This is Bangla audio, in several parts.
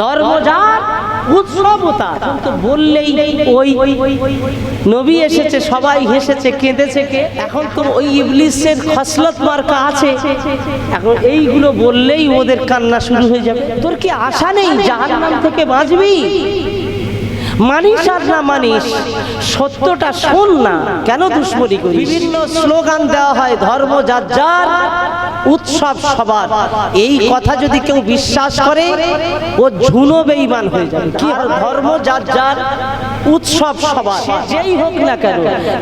ধর্মযার উৎসবতা কিন্তু বললেই ওই নবী এসেছে, সবাই হেসেছে, কেঁদেছে কে? এখন তো ওই ইবলিসের খসলত মার্কা আছে। এখন এইগুলো বললেই ওদের কান্না শুরু হয়ে যাবে। তোর কি আশা নেই, জাহান্নাম থেকে বাঁচবি? মানিস আর না মানিস, সত্যটা শোন না। কেন দুশ্মনী করিস? বিভিন্ন স্লোগান দেওয়া হয়, ধর্ম যার যার, উৎসব সবার। এই কথা যদি কেউ বিশ্বাস করে, ও ঝুনো বেঈমান হয়ে যাবে। কি ধর্ম যার যার, উৎসব সবার। যেই হোক না কেন,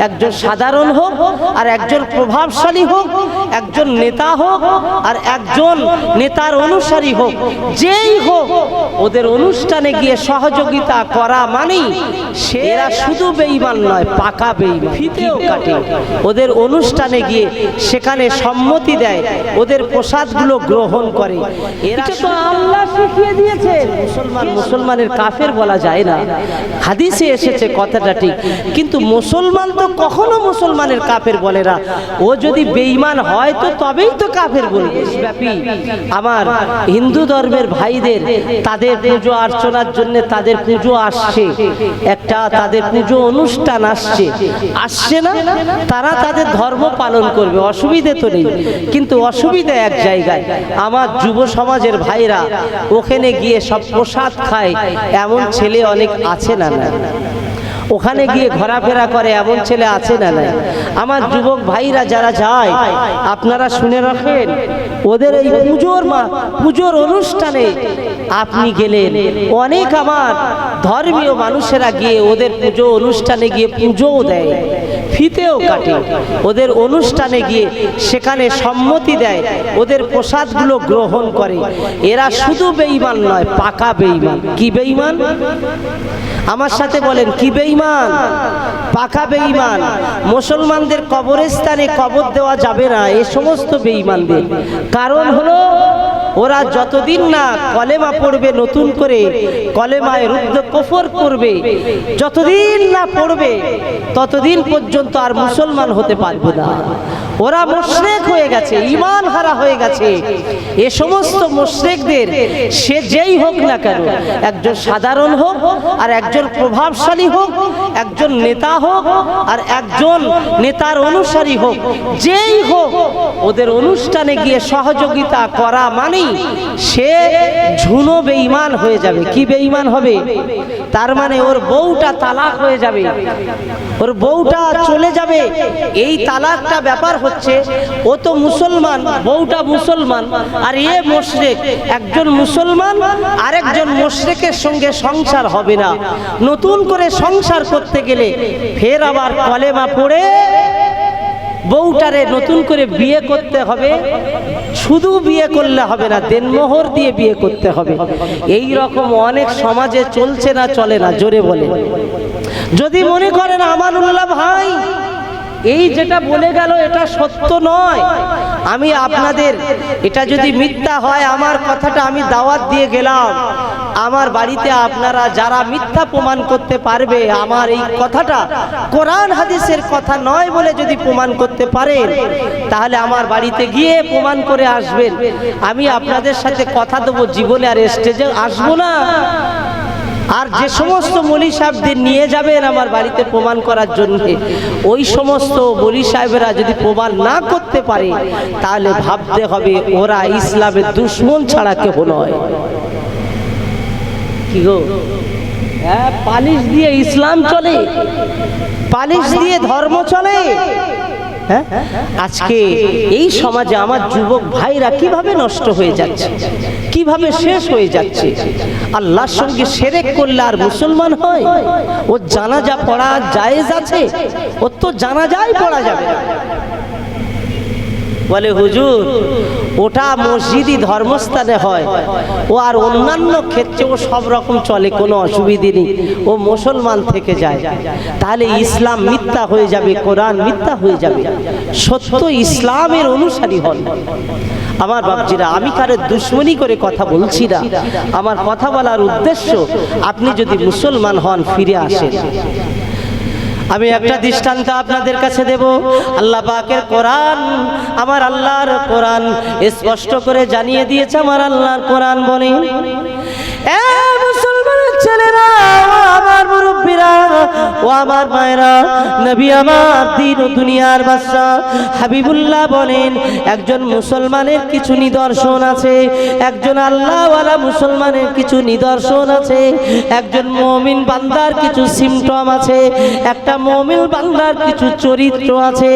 একজন সাধারণ হোক, আর একজন প্রভাবশালী হোক, একজন নেতা হোক, আর একজন নেতার অনুসারী হোক, যেই হোক, ওদের অনুষ্ঠানে গিয়ে সহযোগিতা করা মানেই সেরা শুধু বেঈমান নয় পাকা বেঈমান ফিতেও কাটে। ওদের অনুষ্ঠানে গিয়ে সেখানে সম্মতি দেয় ওদের প্রসাদগুলো গ্রহণ করে। এরা তো আল্লাহ শিখিয়ে দিয়েছে মুসলমান মুসলমানের কাফের বলা যায় না। হাদিসে এসেছে কথাটা ঠিক কিন্তু মুসলমান তো কখনো মুসলমানের কাফের বলে না। ও যদি বেঈমান হয় তো তবেই তো কাফের বলবে। আমার হিন্দু ধর্মের ভাইদের তাদের পুজো অর্চনার জন্য তাদের পুজো আসছে। একটা তাদের পুজো অনুষ্ঠান আসছে। আসছে না? তারা তাদের ধর্ম পালন করবে, অসুবিধে তো নেই। কিন্তু অসুবিধা এক জায়গায়, আমার যুব সমাজের ভাইরা ওখানে গিয়ে সব প্রসাদ খায়, এমন ছেলে অনেক আছে না না? ওখানে গিয়ে ঘোরাফেরা করে, এমন ছেলে আছে না নাই? আমার যুবক ভাইরা যারা যায়, আপনারা শুনে রাখেন, ওদের এই পুজোর মা, পুজোর অনুষ্ঠানে আপনি গেলেন। অনেক আমার ধর্মীয় মানুষেরা গিয়ে ওদের পুজো অনুষ্ঠানে গিয়ে পুজোও দেয়। ফিতেও কাটে। ওদের অনুষ্ঠানে গিয়ে সেখানে সম্মতি দেয়, ওদের প্রসাদগুলো গ্রহণ করে। এরা শুধু বেঈমান নয়, পাকা বেঈমান। কি বেঈমান? আমার সাথে বলেন, কি বেঈমান? পাকা বেঈমান। মুসলমানদের কবরস্থানে কবর দেওয়া যাবে না, এ সমস্ত বেঈমানদের। কারণ হলো ওরা যতদিন না কলেমা পড়বে নতুন করে, কলেমায় রুদ্ধ কফর করবে, যতদিন না পড়বে, ততদিন পর্যন্ত আর মুসলমান হতে পারবে না। ওরা মুশরেক হয়ে গেছে ইমান হারা হয়ে গেছে। এ সমস্ত মুশরেকদের, সে যেই হোক না কেন, একজন সাধারণ হোক, আর একজন প্রভাবশালী হোক, একজন নেতা হোক, আর একজন নেতার অনুসারী হোক, যেই হোক, ওদের অনুষ্ঠানে গিয়ে সহযোগিতা করা মানেই সে ঝুনো বেঈমান হয়ে যাবে। কি বেঈমান হবে? তার মানে ওর বউটা তালাক হয়ে যাবে। ওর বউটা চলে যাবে। এই তালাকটা ব্যাপার হচ্ছে, ও তো মুসলমান, বউটা মুসলমান, আর এ মোশরেক। একজন মুসলমান, আরেকজন মোশরেকের সঙ্গে সংসার হবে না। নতুন করে সংসার করতে গেলে ফের আবার কলেমা পড়ে বউটারে নতুন করে বিয়ে করতে হবে। শুধু বিয়ে করলে হবে না, দেনমোহর দিয়ে বিয়ে করতে হবে। এই রকম অনেক সমাজে চলছে না, চলে না, জোরে বলে। যদি মনে করেন আমার আমানুল্লাহ ভাই, এই যেটা বলে গেল, এটা সত্য নয়। আমি আপনাদের, এটা যদি মিথ্যা হয়, আমার কথাটা আমি দাওয়াত দিয়ে গেলাম। আমার বাড়িতে আপনারা যারা মিথ্যা প্রমাণ করতে পারবে, আমার এই কথাটা কোরআন হাদিসের কথা নয় বলে যদি প্রমাণ করতে পারেন তাহলে আমার বাড়িতে গিয়ে প্রমাণ করে আসবেন। আমি আপনাদের সাথে কথা দেবো জীবনে আর স্টেজে আসব না। আর যে সমস্ত মলি সাহেবদের নিয়ে যাবেন আমার বাড়িতে প্রমাণ করার জন্য, ওই সমস্ত মলি সাহেবেরা যদি প্রমাণ না করতে পারে, তাহলে ভাবতে হবে ওরা ইসলামের দুশ্মন ছাড়া কেহ নয়। কি গো? হ্যাঁ পালিশ দিয়ে ইসলাম চলে। পালিশ দিয়ে ধর্ম চলে। হ্যাঁ? আজকে এই সমাজে আমার যুবক ভাইরা কীভাবে নষ্ট হয়ে যাচ্ছে? কীভাবে শেষ হয়ে যাচ্ছে? আল্লাহর সঙ্গে সেরেক করলে আর মুসলমান হয়? ও জানাজা পড়া জায়েজ আছে? ওর তো জানাজাই পড়া যাবে বলে, হুজুর ওটা মসজিদই ধর্মস্থানে হয়। ও আর অন্যান্য ক্ষেত্রে ও সব রকম চলে, কোনো অসুবিধে নেই। ও মুসলমান থেকে যায়। তাহলে ইসলাম মিথ্যা হয়ে যাবে, কোরআন মিথ্যা হয়ে যাবে। সত্য ইসলামের অনুসারী হন। আমার বাপজিরা, আমি কারোর দুশ্মনী করে কথা বলছি না। আমার কথা বলার উদ্দেশ্য, আপনি যদি মুসলমান হন, ফিরে আসেন। আমি একটা দৃষ্টান্ত আপনাদের কাছে দেব। আল্লাহ পাকের কোরআন, আমার আল্লাহর কোরআন স্পষ্ট করে জানিয়ে দিয়েছে, আমার আল্লাহর কোরআন বলে একজন মুসলমানের মুসলমানের কিছু নিদর্শন আছে, একজন মমিন বান্দার কিছু সিমটম আছে, একটা মমিন বান্দার কিছু চরিত্র আছে।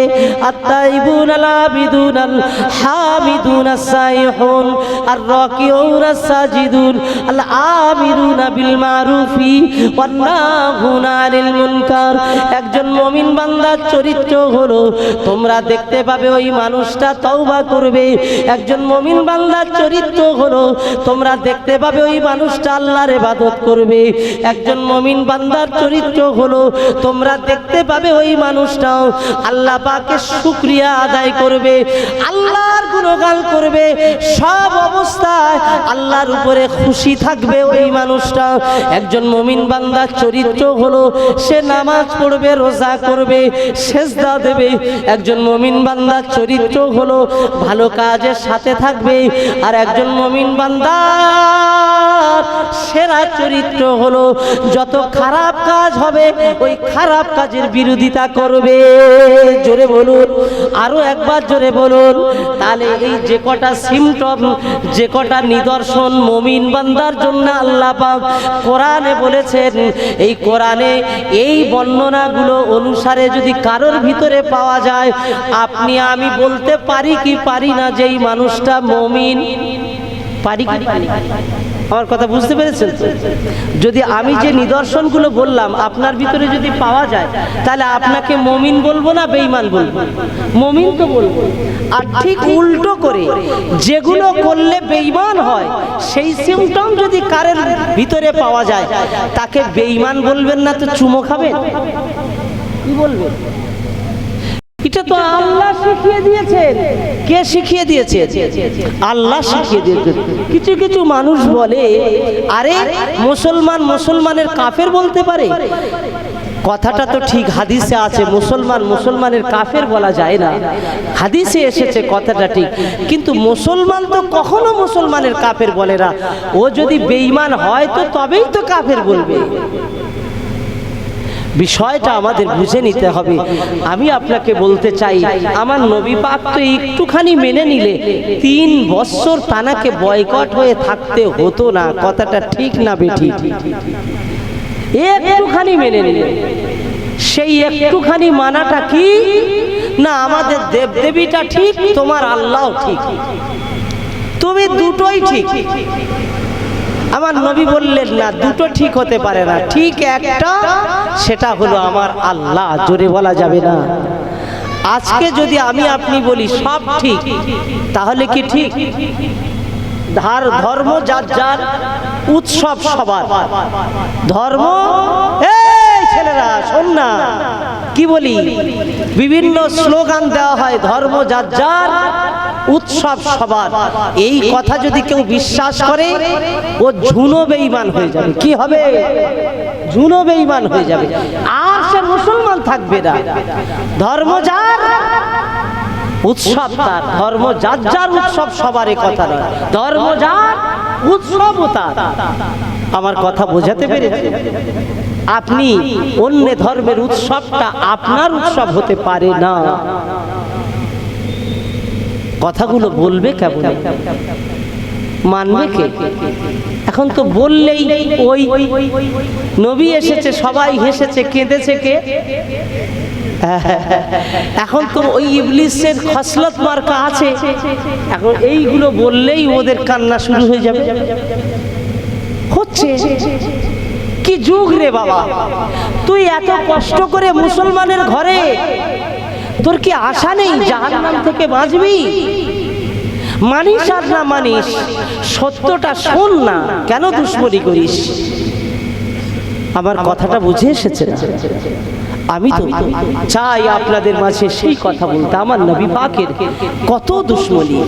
আত্মাইবুন আলাবিদুন আল হামিদুন আসাইহুন আর রাকিউন আসাজিদুন আল আমিরুনা বিল মারুফি মুনকার। একজন মমিন বান্দার চরিত্র হলো, তোমরা দেখতে পাবে ওই মানুষটা তওবা করবে। একজন মমিন বান্দার চরিত্র হলো, তোমরা দেখতে পাবে ওই মানুষটা আল্লাহর ইবাদত করবে। একজন মমিন বান্দার চরিত্র হলো, তোমরা দেখতে পাবে ওই মানুষটাও আল্লাহ পাকের শুক্রিয়া আদায় করবে, আল্লাহর গুণগান করবে। সব অবস্থায় আল্লাহর উপরে খুশি থাকবে ওই মানুষটা। একজন মমিন বান্দার চরিত্র হলো, সে নামাজ পড়বে, রোজা করবে, সেজদা দেবে। একজন মমিন বান্দার চরিত্র হলো, ভালো কাজের সাথে থাকবে, আর একজন মমিন বান্দার সেরা চরিত্র হলো, যত খারাপ কাজ হবে, ওই খারাপ কাজের বিরোধিতা করবে জোরে বলুন, আরও একবার জোরে বলুন, তাহলে এই যে কটা সিমটম যে কটা নিদর্শন মমিন বান্দার জন্য আল্লাহ কোরআনে বলেছেন, এই কোরআনে এই বর্ণনাগুলো অনুসারে যদি কারোর ভিতরে পাওয়া যায়, আপনি আমি বলতে পারি কি পারি না, যেই মানুষটা মমিন পারি কি পারি? আমার কথা বুঝতে পেরেছেন? যদি আমি যে নিদর্শনগুলো বললাম, আপনার ভিতরে যদি পাওয়া যায়, তাহলে আপনাকে মমিন বলব না বেঈমান বলব? মমিন তো বলব। আর ঠিক উল্টো করে, যেগুলো করলে বেঈমান হয়, সেই সিমটম যদি কারের ভিতরে পাওয়া যায়, তাকে বেঈমান বলবেন না তো চুমো খাবেন? কি বলবেন? এটা তো আল্লাহ শিখিয়ে দিয়েছেন। কে শিখিয়ে দিয়েছে আল্লাহ শিখিয়ে দিয়েছেন। কিছু কিছু মানুষ বলে, আরে, মুসলমান মুসলমানের কাফের বলতে পারে। কথাটা তো ঠিক হাদিসে আছে, মুসলমান মুসলমানের কাফের বলা যায় না। হাদিসে এসেছে কথাটা ঠিক। কিন্তু মুসলমান তো কখনো মুসলমানের কাফের বলে না। ও যদি বেঈমান হয় তো তবেই তো কাফের বলবে। বিষয়টা আমাদের বুঝে নিতে হবে। আমি আপনাকে বলতে চাই, আমার নবী পাক তো একটুখানি মেনে নিলে, তিন বছর তানাকে বয়কট হয়ে থাকতে হতো না, কথাটা ঠিক না বেঠি। একটুখানি মেনে নিলে। সেই একটুখানি মানাটা কি? না, আমাদের দেবদেবীটা ঠিক, তোমার আল্লাহ ঠিক। তুমি দুটোই ঠিক। আমার নবী বললেন, না, দুটো ঠিক হতে পারে না। ঠিক একটা, সেটা হলো আমার আল্লাহ। জোরে বলা যাবে না। আজকে যদি আমি আপনি বলি, সব ঠিক, তাহলে কি ঠিক? ধার, ধর্ম, যার যার উৎসব সবার। ধর্ম ছেলেরা, শোন না। কি বলি? বিভিন্ন স্লোগান দেওয়া হয়, ধর্ম, যার যার উৎসব সবার। এই কথা যদি কেউ বিশ্বাস করে, ও ঝুনো বেঈমান হয়ে যাবে। কি হবে? ঝুনো বেঈমান হয়ে যাবে। আর সে মুসলমান থাকবে না। ধর্ম যার, উৎসব তার। ধর্ম যার যার উৎসব সবার কথা নয়। ধর্ম যার উৎসব তার। আমার কথা বোঝাতে পেরেছে আপনি অন্য ধর্মের উৎসবটা আপনার উৎসব হতে পারে না। কথাগুলো বলবে কেমন? মানবে কে? এখন তো বললেই ওই নবী এসেছে, সবাই হেসেছে, কেঁদেছে কে? এখন তো ওই ইবলিসের খসলত মার্কা আছে। এখন এইগুলো বললেই ওদের কান্না শুরু হয়ে যাবে। হচ্ছে? কি যুগ রে বাবা? তুই এত কষ্ট করে মুসলমানের ঘরে তোর কি আশা নেই জাহান্নাম থেকে বাঁচবি? মানিস আর না মানিস, সত্যটা শোন না, কেন দুশ্মনী করিস? আমার কথাটা বুঝে এসেছে আমি তো চাই আপনাদের মাঝে সেই কথা বলতে। আমার নবী পাকের কত দুশ্মনী।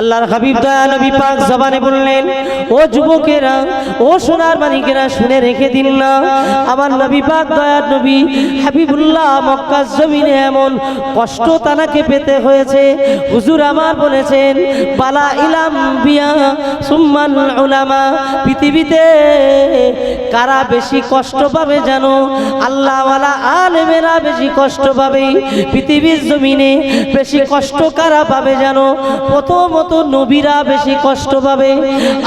আল্লাহর হাবিব দয়া নবী পাক জবানে বললেন, ও যুবকেরা, ও সোনার মানিকেরা শুনে রেখে দিন না। আমার নবী পাক দয়ার নবী হাবিবুল্লাহ মক্কা জমিনে এমন কষ্ট তানাকে পেতে হয়েছে। হুজুর আমার বলেছেন পালা ইলাম বিয়া সুম্মান উলামা, পৃথিবীতে কারা বেশি কষ্ট পাবে জানো? আল্লাহওয়ালা আলেমেরা বেশি কষ্ট পাবে। পৃথিবীর জমিনে বেশি কষ্ট কারা পাবে জানো? প্রথমত নবীরা বেশি কষ্ট পাবে।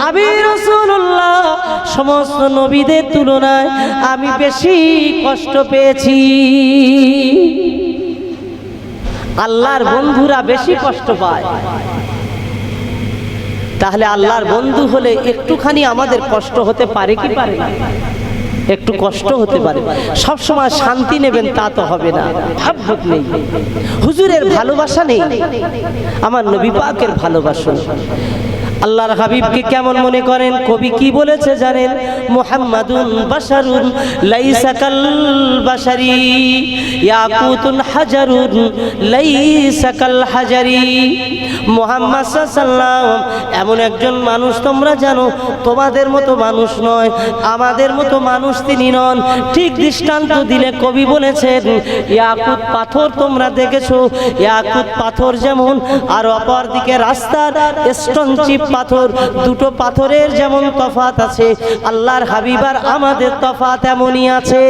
আমি রসুল্লাহ সমস্ত নবীদের তুলনায় আমি বেশি কষ্ট পেয়েছি। আল্লাহর বন্ধুরা বেশি কষ্ট পায়। তাহলে আল্লাহর বন্ধু হলে একটুখানি আমাদের কষ্ট হতে পারে কি পারে একটু কষ্ট হতে পারে। সব সময় শান্তি নেবেন তা তো হবে না। ভাবভুক নেই। হুজুরের ভালোবাসা নেই। আমার নবী পাকের ভালোবাসা আল্লাহর হাবিবকে কেমন মনে করেন? কবি কি বলেছে জানেন? মুহাম্মাদুন বাশারুন লাইসা কাল বাশারি, ইয়াকুতুন হাজারুন লাইসা কাল হাজারি। মুহাম্মদ সাল্লাল্লাহু এমন একজন মানুষ তোমরা জানো, তোমাদের মতো মানুষ নয়, আমাদের মতো মানুষ তিনি নন। ঠিক দৃষ্টান্ত দিলে কবি বলেছেন, ইয়াকুত পাথর তোমরা দেখেছ, ইয়াকুত পাথর যেমন, আর অপর দিকে রাস্তার স্টনচিপ পাথর দুটো পাথরের যেমন তফাত আছে আল্লাহর হাবিবার আমাদের তফাত এমনই আছে।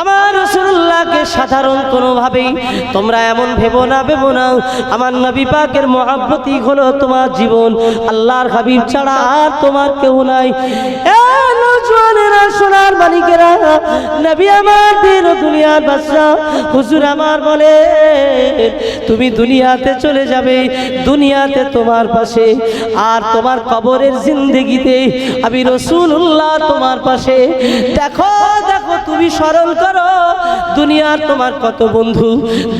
আমার রসুল্লাহকে সাধারণ কোনোভাবেই তোমরা এমন ভেবো না ভেবো না। আমার নবী পাকের মহাব্বতী হলো তোমার জীবন। আল্লাহর হাবিব ছাড়া আর তোমার কেউ নাই। সোনার মালিকেরা, নবী আমার দিন দুনিয়ার বাদশাহ। হুজুর আমার বলে, তুমি দুনিয়াতে চলে যাবে, দুনিয়াতে তোমার পাশে। আর তোমার কবরের জিন্দগিতে আমি রসুল্লাহ তোমার পাশে। দেখো দেখো, তুমি স্মরণ করো। দুনিয়ার তোমার কত বন্ধু,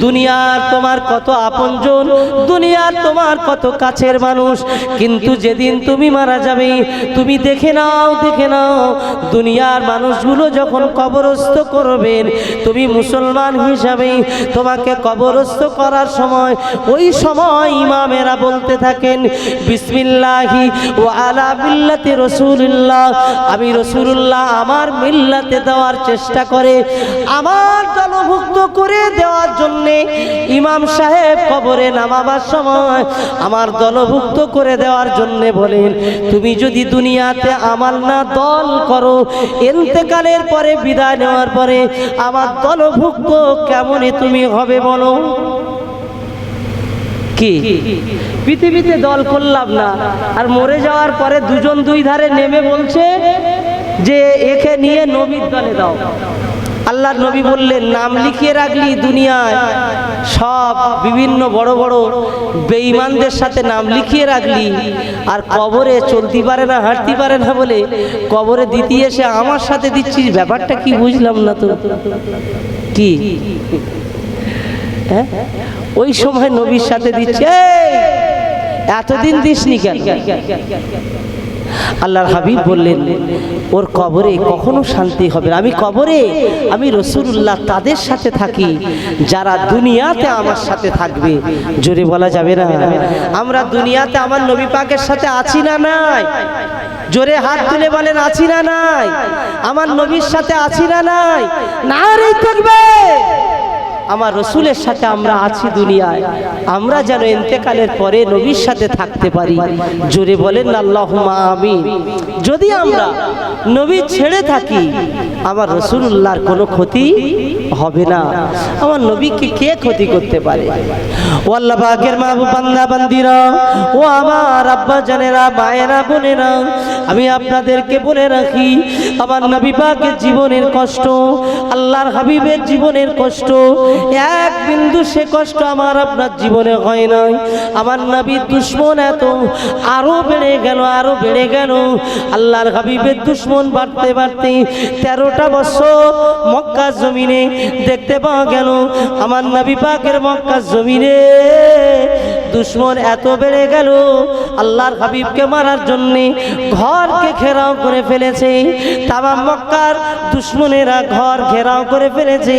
দুনিয়ার তোমার কত আপনজন, দুনিয়ার তোমার কত কাছের মানুষ। কিন্তু যেদিন তুমি মারা যাবে, তুমি দেখে নাও দেখে নাও, দুনিয়ার মানুষগুলো যখন কবরস্থ করবেন, তুমি মুসলমান হিসাবে তোমাকে কবরস্থ করার সময়, ওই সময় ইমামেরা বলতে থাকেন, বিসমিল্লাহি ও আলা মিল্লাতে রসুল্লাহ আমি রসুল্লাহ আমার মিল্লাতে দেওয়ার চেষ্টা করে আমার দলভুক্ত করে দেওয়ার জন্যে ইমাম সাহেব কবরে নামাবার সময় আমার দলভুক্ত করে দেওয়ার জন্যে বলেন, তুমি যদি দুনিয়াতে আমার না দল করো, এন্তেকালের পরে বিদায় নেওয়ার পরে আমার দলভুক্ত কেমনে তুমি হবে বলো? কি? পৃথিবীতে দল করলাম না, আর মরে যাওয়ার পরে দুজন দুই ধারে নেমে বলছে যে, একে নিয়ে নবীর দলে দাও। আল্লাহর নবী বললেন নাম লিখিয়ে রাখলি দুনিয়ায়। সব বিভিন্ন বড় বড় বেঈমানদের সাথে নাম লিখিয়ে রাখলি। আর কবরে চলতে পারে না হাঁটতে পারে না বলে কবরে দিতে এসে আমার সাথে দিচ্ছিস ব্যাপারটা কি বুঝলাম না তো? কি? হ্যাঁ? ওই সময় নবীর সাথে দিচ্ছে "এই, এতদিন দিসনি কেন? আল্লাহর হাবিব বললেন, ওর কবরে কখনো শান্তি হবে না। আমি কবরে, আমি রসুল্লাহ তাদের সাথে থাকি, যারা দুনিয়াতে আমার সাথে থাকবে। জোরে বলা যাবে না। আমরা দুনিয়াতে আমার নবী পাকের সাথে আছি না নাই? জোরে হাত তুলে বলেন, আছি না নাই? আমার নবীর সাথে আছি না নাই? না রে থাকবে আমার রসুলের সাথে আমরা আছি দুনিয়ায়। আমরা যেন এতেকালের পরে নবীর সাথে থাকতে পারি। জোরে বলেন আল্লাহ আমি যদি আমরা নবী ছেড়ে থাকি আমার রসুল্লাহর কোনো ক্ষতি হবে না। আমার নবীকে কে ক্ষতি করতে পারে? ও আল্লাহ পাকের মাহবুব বান্দা, বান্দিরা, ও আমার আব্বা জানেরা, মায়েরা, বোনেরা, আমি আপনাদেরকে বলে রাখি, আমার নবী পাকের জীবনের কষ্ট, আল্লাহর হাবিবের জীবনের কষ্ট, এক বিন্দু সে কষ্ট আমার আপনার জীবনে হয় নাই। আমার নবীর দুশ্মন এত আরও বেড়ে গেল আরও বেড়ে গেল। আল্লাহর হাবিবের দুশ্মন বাড়তে বাড়তে তেরোটা বছর মক্কা জমিনে দেখতে পাওয়া গেল, আমার নবী পাকের মক্কা জমিনে দুশ্মন এত বেড়ে গেল, আল্লাহর হাবিবকে মারার জন্যে ঘরকে ঘেরাও করে ফেলেছে, তামাম মক্কার দুশ্মনেরা ঘর ঘেরাও করে ফেলেছে,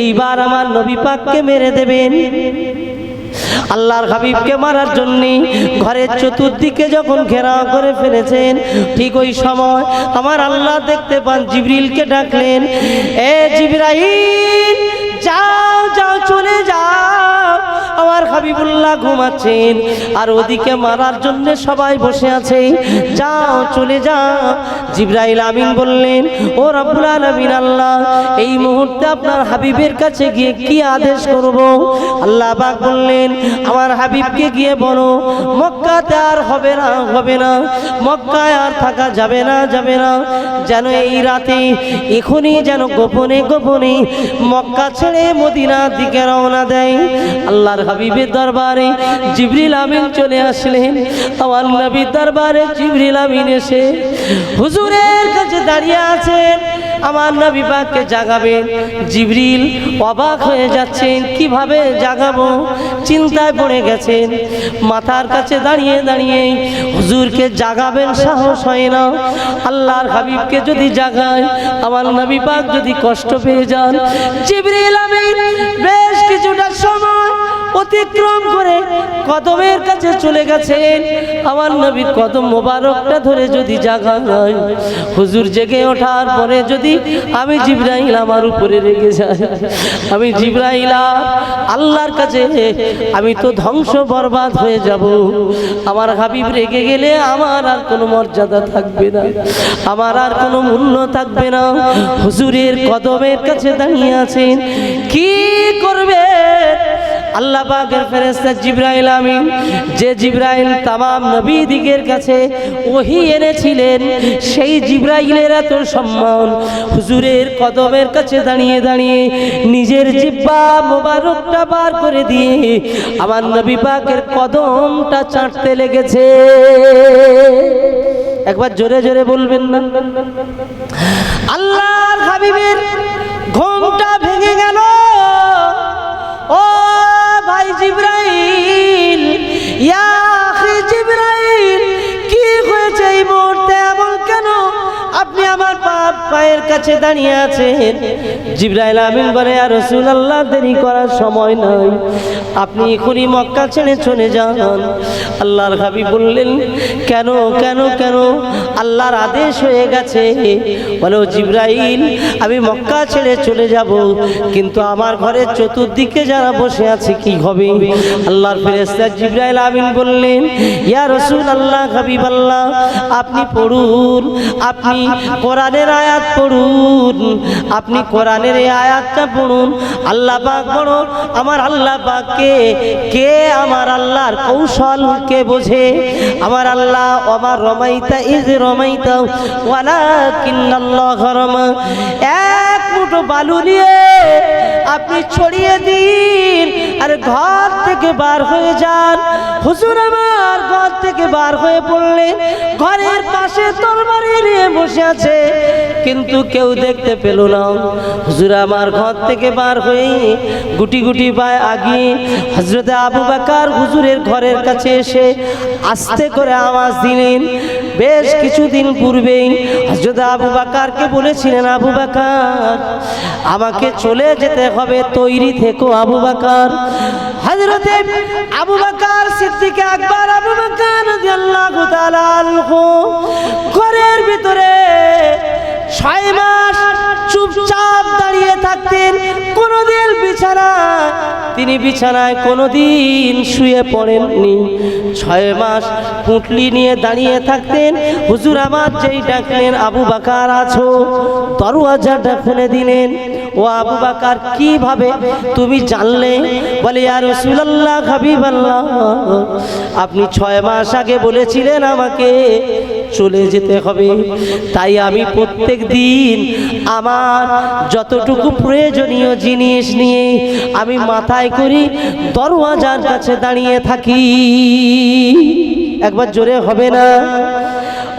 এইবার আমার নবী পাককে মেরে দেবেন। আল্লাহর হাবিবকে মারার জন্য ঘরের চতুর্দিকে যখন ঘেরাও করে ফেলেছেন, ঠিক ওই সময় আমার আল্লাহ দেখতে পান, জিবরিলকে ডাকলেন, এ জিবরাইল যাও যাও, চলে যাও। আমার হাবিবুল্লাহ ঘুমাচ্ছেন। আর ওদিকে মারার জন্য সবাই বসে আছে। যাও, চলে যাও। জিব্রাইল আমিন বললেন, ও রব্বুল আলামিন, আল্লাহ, এই মুহূর্তে আপনার হাবিবের কাছে গিয়ে কি আদেশ করব? আল্লাহ পাক বললেন, আমার হাবিবকে গিয়ে বলো, মক্কাতে আর হবে না হবে না। মক্কায় আর থাকা যাবে না যাবে না। যেন এই রাতে এখনই যেন গোপনে গোপনে মক্কা ছেড়ে মদিনার দিকে রওনা দেয়। আল্লাহর হাবিবের দরবারে জিবরিল আমিন চলে আসলেন। আমার নবীর দরবারে জিবরিল আমিন এসে হুজুরের কাছে দাঁড়িয়ে আছেন। আমার নবী পাককে জাগাবেন জিবরিল অবাক হয়ে যাচ্ছেন, কীভাবে জাগাবো? চিন্তায় পড়ে গেছেন। মাথার কাছে দাঁড়িয়ে দাঁড়িয়ে হুজুরকে জাগাবেন সাহস হয় না। আল্লাহর হাবিবকে যদি জাগায়, আমার নবী পাক যদি কষ্ট পেয়ে যান। জিবরিল সময় অতিক্রম করে কদমের কাছে চলে গেছেন। আমার নবীর কদম মোবারকটা ধরে যদি জাগা হয় হুজুর জেগে ওঠার পরে যদি আমি জিব্রাইল আমার উপরে রেগে যাই। আমি জিব্রাইলা, আল্লাহর কাছে আমি তো ধ্বংস বরবাদ হয়ে যাব। আমার হাবিব রেগে গেলে আমার আর কোনো মর্যাদা থাকবে না। আমার আর কোনো মূল্য থাকবে না। হুজুরের কদমের কাছে দাঁড়িয়ে আছেন। কি করবে আল্লাহ পাকের ফেরেশতা জিব্রাইল আমিন, যে জিব্রাইল তামাম নবী দিগের কাছে ওহি এনেছিলেন, সেই জিব্রাইলের এত সম্মান হুজুরের কদমের কাছে দাঁড়িয়ে দাঁড়িয়ে নিজের জিব্বা মোবারকটা বার করে দিয়ে আমার নবী পাকের কদমটা চাটতে লেগেছে। একবার জোরে জোরে বলবেন না। আল্লাহর হাবিবের ঘুমটা ভেঙে গেল। কি হয়েছে এই মুহূর্তে? এমন কেন? আপনি আমার পায়ের কাছে দাঁড়িয়ে আছেন জিব্রাইল আমিন বলে, আর রসুল আল্লাহ দেরি করার সময় নাই। আপনি এখনই মক্কা ছেড়ে চলে যান। আল্লাহর হাবি বললেন, কেন কেন কেন? আল্লাহর আদেশ হয়ে গেছে। বলো জিব্রাইল, আমি মক্কা ছেড়ে চলে যাব, কিন্তু আমার ঘরের চতুর্দিকে যারা বসে আছে, কি হবে? আল্লাহর ফেরেস্তা জিব্রাইল আমিন বললেন, ইয়া রসুল আল্লাহ হাবিব আল্লাহ আপনি পড়ুন, আপনি কোরআনের আয়াত পড়ুন। আপনি কোরআনের আয়াতটা পড়ুন। আল্লাহ পাক বড় আমার আল্লাহ পাককে কে আমার আল্লাহর কৌশল কে বোঝে? আমার আল্লাহ আমার রমাইতা ইজ রমাইতা ওয়ালা কিন্নাল্লাহ রমা। এক মুঠো বালু নিয়ে আপনি ছড়িয়ে দিন আর ঘর থেকে বার হয়ে যান। হুজুর আমার ঘর থেকে বার হয়ে পড়লেন। ঘরের পাশে তরবারি নিয়ে বসে আছে। কিন্তু কেউ দেখতে পেল না। হুজুর আমার ঘর থেকে বার হয়ে গুটি গুটি পায়ে আগিয়ে হজরতে আবু বাকার হুজুরের ঘরের কাছে এসে আস্তে করে আওয়াজ দিলেন। বেশ কিছুদিন পূর্বেই হজরত আবু বাকারকে বলেছিলেন, আবু বাকার, আমাকে চলে যেতে হবে তৈরি থেকো আবু বাকার। হজরতে আবু বাকার সিদ্দিকে আকবর আবু বাকার ঘরের ভিতরে ছয় মাস চুপচাপ দাঁড়িয়ে থাকতেন, কোনোদিন বিছানায়। তিনি বিছানায় কোনোদিন শুয়ে পড়েননি। ছয় মাস পুঁটলি নিয়ে দাঁড়িয়ে থাকতেন, হুজুর আমার যেই ডাকলেন, আবু বাকার আছো? দরওয়াজাটা খুলে দিলেন, ও আবু বাকার, কীভাবে? তুমি জানলে? বলে আর রসুলাল্লাহ, হাবিবাল্লাহ। আপনি ছয় মাস আগে বলেছিলেন আমাকে চলে যেতে হবে। তাই আমি প্রত্যেক দিন আমার যতটুকু প্রয়োজনীয় জিনিস নিয়ে আমি মাথায় করি, দরওয়াজার কাছে দাঁড়িয়ে থাকি। একবার জোরে হবে না?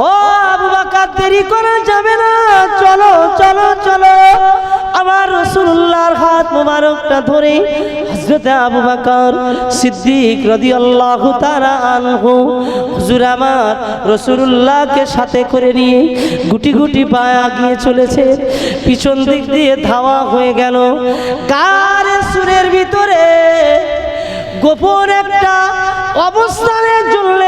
ও আবু বাকার, দেরি করা যাবে না। চলো চলো চলো। আমার হাত মোবারকটা ধরে হজরতে আবু বাকর সিদ্দিক রাদিয়াল্লাহু তাআলা আনহু, হুজুর আমার রসুল্লাহকে সাথে করে নিয়ে গুটি গুটি পায়ে আগিয়ে চলেছে। পিছন দিক দিয়ে ধাওয়া হয়ে গেল। কার সুরের ভিতরে গোপন একটা অবস্থানের জন্য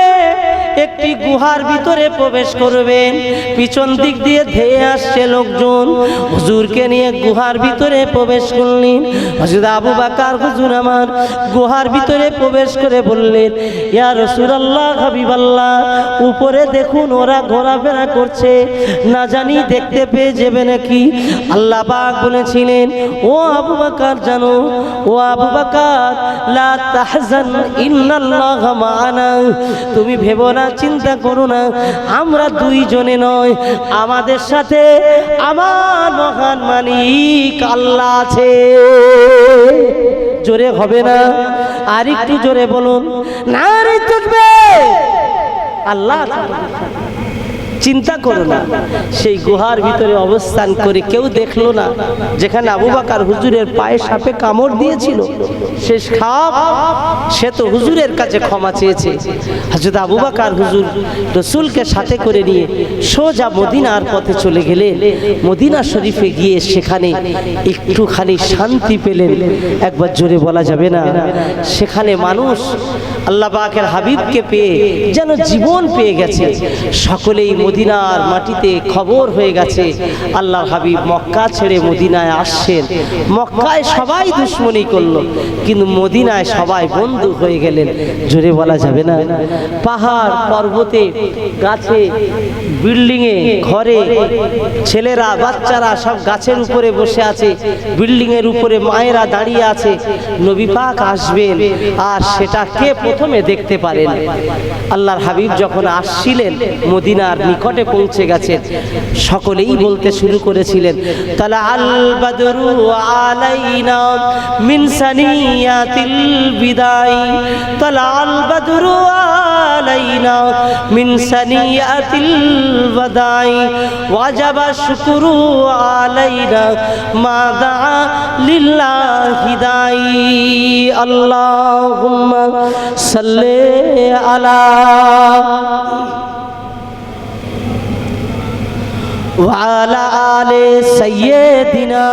একটি গুহার ভিতরে প্রবেশ করবেন। পিছন দিক দিয়ে ধেয়ে আসছে লোকজন। হুজুরকে নিয়ে গুহার ভিতরে প্রবেশ করলেন। হজরত আবু বাকার হুজুর আমার গুহার ভিতরে প্রবেশ করে বললেন, ইয়া রসুলাল্লাহ, হাবিবাল্লাহ, উপরে দেখুন ওরা ঘোরাফেরা করছে। না জানি দেখতে পেয়ে যাবে নাকি। আল্লাহ পাক বলেছিলেন, ও আবু বাকার, জানো, ও আবু বাকার, লা তাহজান ইন্নাল্লাহ মা'ানা তুমি ভেবো না চিন্তা করো না, আমরা দুইজনে নয়, আমাদের সাথে আমার মহান মালিক আল্লাহ আছে। জোরে হবে না? আর একটু জোরে বলুন না আল্লাহ সাথে। চিন্তা করো না। সেই গুহার ভিতরে অবস্থান করে কেউ দেখল না, যেখানে আবু বাকার হুজুরের পায়ে সাপে কামড় দিয়েছিল। সে সাপ সে তো হুজুরের কাছে ক্ষমা চেয়েছে। হজরত আবু বাকার হুজুর রসুলকে সাথে করে নিয়ে সোজা মদিনার পথে চলে গেলেন। মদিনা শরীফে গিয়ে সেখানে একটুখানি শান্তি পেলেন। একবার জোরে বলা যাবে না, সেখানে মানুষ আল্লাহ পাকের হাবিবকে পেয়ে যেন জীবন পেয়ে গেছে। সকলেই মদিনার মাটিতে খবর হয়ে গেছে আল্লাহ হাবিব মক্কা ছেড়ে মদিনায় আসছেন। মক্কায় সবাই দুশ্মনী করল, কিন্তু মদিনায় সবাই বন্ধু হয়ে গেলেন। জোরে বলা যাবে না? পাহাড় পর্বতে, গাছে বিল্ডিংয়ে, ঘরে, ছেলেরা, বাচ্চারা সব গাছের উপরে বসে আছে বিল্ডিং এর উপরে মায়েরা দাঁড়িয়ে আছে। নবী পাক আসবেন, আর সেটা কে প্রথমে দেখতে পারেন? আল্লাহর হাবিব যখন আসছিলেন, মদিনার নিকটে পৌঁছে গেছেন, সকলেই বলতে শুরু করেছিলেন, তালা আল বাদরু আলাইনা মিন সানিয়াতিল বিদাই, তালা আল বাদরু আলাইনা মিন সানিয়াতিল الوداع وجب الشكر علينا ما دعا لله داعي اللهم صل على وعلى آل سيدنا